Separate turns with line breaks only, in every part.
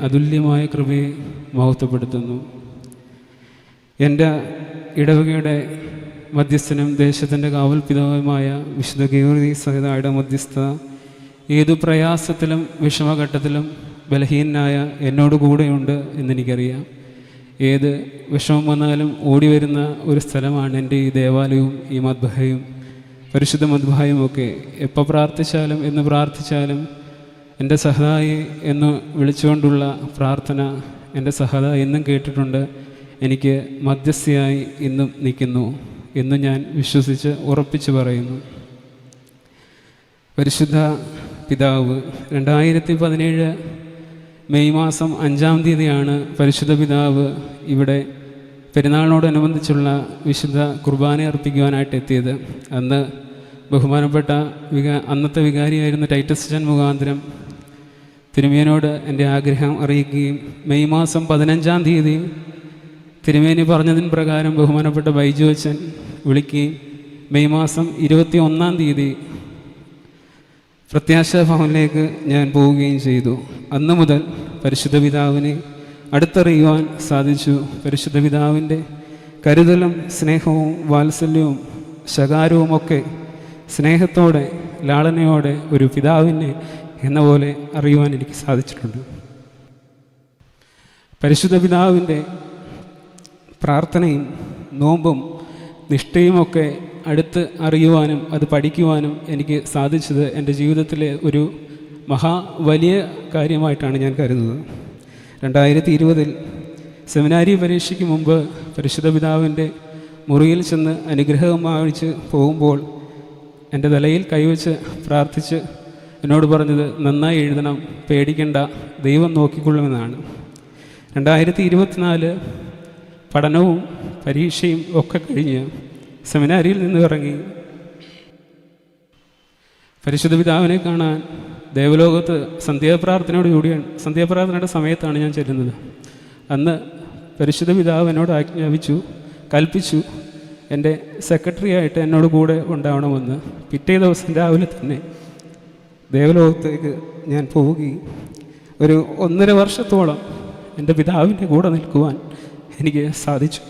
അതുല്യമായ കൃപയെ മഹത്വപ്പെടുത്തുന്നു. എന്റെ ഇടവകയുടെ മധ്യസ്ഥനും ദേശത്തിന്റെ കാവൽ പിതാവുമായ വിശുദ്ധ ഗീവർഗി സഹിതയുടെ മധ്യസ്ഥ ഏതു പ്രയാസത്തിലും വിഷമഘട്ടത്തിലും ബലഹീനനായ എന്നോട് കൂടെയുണ്ട് എന്നെനിക്കറിയാം. ഏത് വിഷമം വന്നാലും ഓടി വരുന്ന ഒരു സ്ഥലമാണ് എന്റെ ഈ ദേവാലയവും ഈ മദ്ബഹയും പരിശുദ്ധ മദ്ബായും ഒക്കെ. എപ്പോൾ പ്രാർത്ഥിച്ചാലും എന്ന് പ്രാർത്ഥിച്ചാലും എന്റെ സഹതായി എന്ന് വിളിച്ചുകൊണ്ടുള്ള പ്രാർത്ഥന എന്റെ സഹതായി എന്നും കേട്ടിട്ടുണ്ട്. എനിക്ക് മധ്യസ്ഥയായി ഇന്നും നിൽക്കുന്നു എന്ന് ഞാൻ വിശ്വസിച്ച് ഉറപ്പിച്ചു പറയുന്നു. പരിശുദ്ധ പിതാവ് രണ്ടായിരത്തി പതിനേഴ് മെയ് മാസം അഞ്ചാം തീയതിയാണ് പരിശുദ്ധ പിതാവ് ഇവിടെ പെരുന്നാളിനോടനുബന്ധിച്ചുള്ള വിശുദ്ധ കുർബാന അർപ്പിക്കുവാനായിട്ട് എത്തിയത്. അന്ന് ബഹുമാനപ്പെട്ട വികാ അന്നത്തെ വികാരിയായിരുന്ന ടൈറ്റസ് ജൻ മുഖാന്തരം തിരുമേനോട് എന്റെ ആഗ്രഹം അറിയിക്കുകയും മെയ് മാസം പതിനഞ്ചാം തീയതി തിരുമേനി പറഞ്ഞതിന് പ്രകാരം ബഹുമാനപ്പെട്ട ബൈജു അച്ഛൻ വിളിക്കുകയും മെയ് മാസം ഇരുപത്തി ഒന്നാം തീയതി പ്രത്യാശ ഭവനിലേക്ക് ഞാൻ പോവുകയും ചെയ്തു. അന്നു മുതൽ പരിശുദ്ധ പിതാവിനെ അടുത്തറിയുവാൻ സാധിച്ചു. പരിശുദ്ധ പിതാവിന്റെ കരുതലും സ്നേഹവും വാത്സല്യവും ശകാരവുമൊക്കെ സ്നേഹത്തോടെ ലാളനയോടെ ഒരു പിതാവിനെ എന്ന പോലെ അറിയുവാൻ എനിക്ക് സാധിച്ചിട്ടുണ്ട്. പരിശുദ്ധ പിതാവിന്റെ പ്രാർത്ഥനയും നോമ്പും നിഷ്ഠയുമൊക്കെ അടുത്ത് അറിയുവാനും അത് പഠിക്കുവാനും എനിക്ക് സാധിച്ചത് എന്റെ ജീവിതത്തിലെ ഒരു മഹാ വലിയ കാര്യമായിട്ടാണ് ഞാൻ കരുതുന്നത്. രണ്ടായിരത്തി ഇരുപതിൽ സെമിനാരി പരീക്ഷയ്ക്ക് മുമ്പ് പരിശുദ്ധ പിതാവിന്റെ മുറിയിൽ ചെന്ന് അനുഗ്രഹം വാങ്ങിച്ച് പോകുമ്പോൾ എന്റെ തലയിൽ കൈവച്ച് പ്രാർത്ഥിച്ച് എന്നോട് പറഞ്ഞത് നന്നായി എഴുതണം പേടിക്കണ്ട ദൈവം നോക്കിക്കൊള്ളുമെന്നാണ്. രണ്ടായിരത്തി ഇരുപത്തിനാല് പഠനവും പരീക്ഷയും ഒക്കെ കഴിഞ്ഞ് സെമിനാരിയിൽ നിന്ന് ഇറങ്ങി. പരിശുദ്ധ പിതാവിനെ കാണാൻ ദേവലോകത്ത് സന്ധ്യാപ്രാർത്ഥനയോട് കൂടിയാണ് സന്ധ്യാപ്രാർത്ഥനയുടെ സമയത്താണ് ഞാൻ ചെല്ലുന്നത്. അന്ന് പരിശുദ്ധ പിതാവ് എന്നോട് ആജ്ഞാപിച്ചു കൽപ്പിച്ചു എന്റെ സെക്രട്ടറി ആയിട്ട് എന്നോട് കൂടെ ഉണ്ടാവണമെന്ന്. പിറ്റേ ദിവസം രാവിലെ തന്നെ ദേവലോകത്തേക്ക് ഞാൻ പോവുകയും ഒരു ഒന്നര വർഷത്തോളം എന്റെ പിതാവിന്റെ കൂടെ നിൽക്കുവാൻ എനിക്ക് സാധിച്ചു.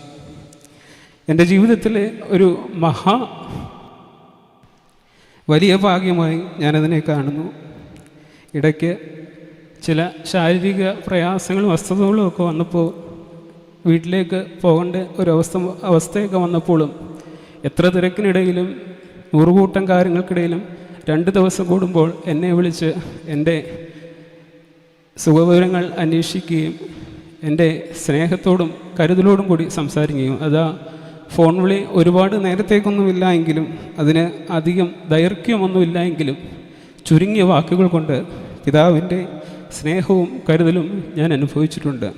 എന്റെ ജീവിതത്തിലെ ഒരു മഹാ വലിയ ഭാഗ്യമായി ഞാനതിനെ കാണുന്നു. ഇടയ്ക്ക് ചില ശാരീരിക പ്രയാസങ്ങളും അസ്വസ്ഥതകളും ഒക്കെ വന്നപ്പോൾ വീട്ടിലേക്ക് പോകേണ്ട ഒരവസ്ഥ അവസ്ഥയൊക്കെ വന്നപ്പോഴും എത്ര തിരക്കിനിടയിലും നൂറുകൂട്ടം കാര്യങ്ങൾക്കിടയിലും രണ്ട് ദിവസം കൂടുമ്പോൾ എന്നെ വിളിച്ച് എന്റെ സുഖവിവരങ്ങൾ അന്വേഷിക്കുകയും എന്റെ സ്നേഹത്തോടും കരുതലോടും കൂടി സംസാരിക്കുകയും. അതാ ഫോൺ വിളി ഒരുപാട് നേരത്തേക്കൊന്നുമില്ല എങ്കിലും അതിന് അധികം ദൈർഘ്യമൊന്നുമില്ല എങ്കിലും ചുരുങ്ങിയ വാക്കുകൾ കൊണ്ട് പിതാവിന്റെ സ്നേഹവും കരുതലും ഞാൻ അനുഭവിച്ചിട്ടുണ്ട്.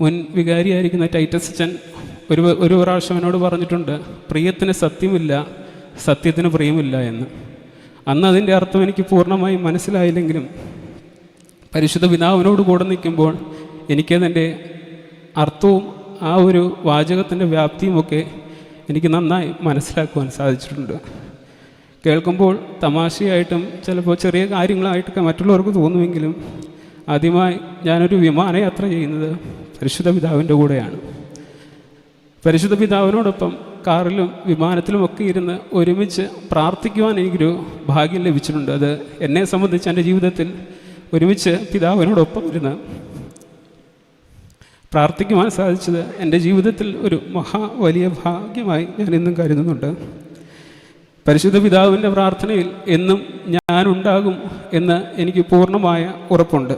മുൻ വികാരിയായിരിക്കുന്ന ടൈറ്റസ് അച്ഛൻ ഒരു ഒരു പ്രാവശ്യം എന്നോട് പറഞ്ഞിട്ടുണ്ട് പ്രിയത്തിന് സത്യമില്ല സത്യത്തിന് പ്രിയമില്ല എന്ന്. അന്ന് അതിന്റെ അർത്ഥം എനിക്ക് പൂർണമായും മനസ്സിലായില്ലെങ്കിലും പരിശുദ്ധ പിതാവിനോട് കൂടെ നിൽക്കുമ്പോൾ എനിക്കതിന്റെ അർത്ഥവും ആ ഒരു വാചകത്തിന്റെ വ്യാപ്തിയുമൊക്കെ എനിക്ക് നന്നായി മനസ്സിലാക്കുവാൻ സാധിച്ചിട്ടുണ്ട്. കേൾക്കുമ്പോൾ തമാശയായിട്ടും ചിലപ്പോൾ ചെറിയ കാര്യങ്ങളായിട്ടൊക്കെ മറ്റുള്ളവർക്ക് തോന്നുമെങ്കിലും ആദ്യമായി ഞാനൊരു വിമാനയാത്ര ചെയ്യുന്നത് പരിശുദ്ധ പിതാവിന്റെ കൂടെയാണ്. പരിശുദ്ധ പിതാവിനോടൊപ്പം കാറിലും വിമാനത്തിലും ഒക്കെ ഇരുന്ന് ഒരുമിച്ച് പ്രാർത്ഥിക്കുവാൻ എനിക്കൊരു ഭാഗ്യം ലഭിച്ചിട്ടുണ്ട്. അത് എന്നെ സംബന്ധിച്ച് എന്റെ ജീവിതത്തിൽ ഒരുമിച്ച് പിതാവിനോടൊപ്പം ഇരുന്ന് പ്രാർത്ഥിക്കുവാൻ സാധിച്ചത് എന്റെ ജീവിതത്തിൽ ഒരു മഹാ വലിയ ഭാഗ്യമായി ഞാൻ ഇന്നും കരുതുന്നുണ്ട്. പരിശുദ്ധ പിതാവിന്റെ പ്രാർത്ഥനയിൽ എന്നും ഞാനുണ്ടാകും എന്ന് എനിക്ക് പൂർണമായ ഉറപ്പുണ്ട്.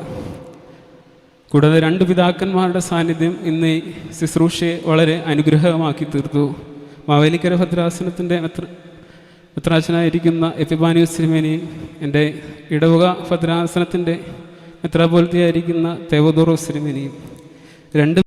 കൂടാതെ രണ്ട് പിതാക്കന്മാരുടെ സാന്നിധ്യം ഇന്ന് ഈ ശുശ്രൂഷയെ വളരെ അനുഗ്രഹമാക്കി തീർത്തു. മാവേലിക്കര ഭദ്രാസനത്തിന്റെ മെത്ര മെത്രാച്ചനായിരിക്കുന്ന എപ്പിബാനിയസ് എന്റെ ഇടവുക ഭദ്രാസനത്തിന്റെ മെത്രാപോലത്തെയായിരിക്കുന്ന തേവദോറോ സിനിമേനെയും രണ്ട്